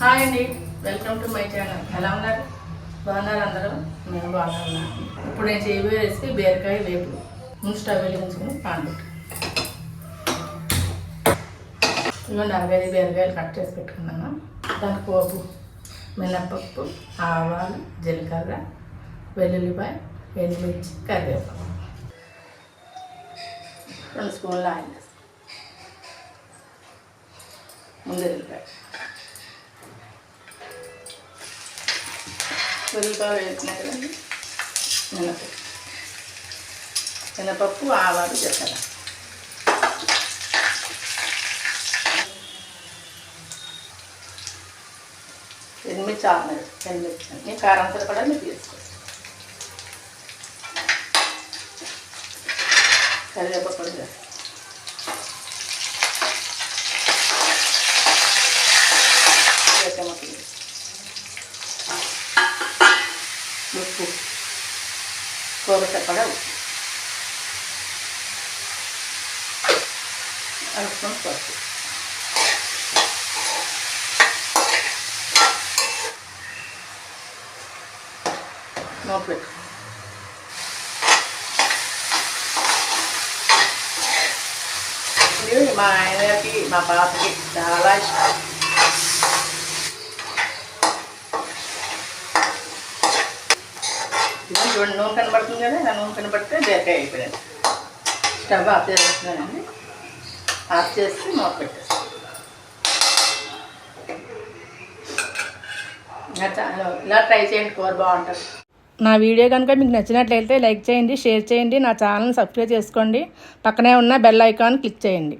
Hi అండి. Welcome to my channel ఎలా ఉన్నారు? బాగున్నారు అందరూ? నేను బాగున్నాను ఇప్పుడు నేను చేయబోయే రెసిపీ బీరకాయ వేపు ముందు స్టవ్ వెలిగించుకుని పాన్ పెట్టు ఇవ్వండి అరవై బీరకాయలు కట్ చేసి పెట్టుకున్నాను దానికి పోపు మినప్పప్పు ఆవాలు జీలకర్ర వెల్లుల్లిపాయ ఎండుమిర్చి కరివేపాకు. రెండు స్పూన్లు ఆయిల్ ముందు వెల్లిపాయ ఉల్లిపాయ వేసిన కదండి మినపప్పు మినపప్పు ఆవాలు జీలకర్ర ఎనిమిది చాలు ఎనిమిది కారం కారంతో కూడా మీరు తీసుకోవచ్చు. కరివేపాకు కూడా. చేస్తాం ఉప్పు కూర చెప్పగా ఉప్పు అల్పం పసుపు మూత పెట్టు ఇది మా ఆయనకి మా పాపకి చాలా ఇష్టం ఇది చూడండి నూనె కనబడుతుంది కదా ఇలా నూనె కనబడితే బేకాయ అయిపోయింది. స్టవ్ ఆఫ్ చేస్తున్నానండి ఆఫ్ చేసి మూత పెట్టేస్తాను. ఇలా ఇలా ట్రై చేయండి కూర బాగుంటుంది. నా వీడియో కనుక మీకు నచ్చినట్లయితే లైక్ చేయండి షేర్ చేయండి నా ఛానల్ సబ్స్క్రైబ్ చేసుకోండి. పక్కనే ఉన్న బెల్ ఐకాన్ క్లిక్ చేయండి.